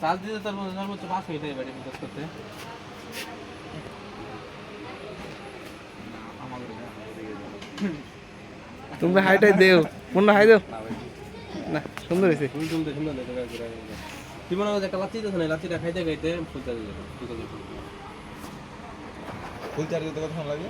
Charge দিতে তার সর্বোচ্চ পাঁচ মিনিট লাগে ব্যাটারি চার্জ করতে তুমি হাইটাই দেও মনে হাই দেও। না, সুন্দর হয়েছে। তুলতে সুন্দর মনে হয় একটা লাচ্ছি দিতে না লাচ্ছিটা খাইতে খাইতে ফুল চার্জ দিতে ফুল চার্জ দিতে কতক্ষণ লাগে?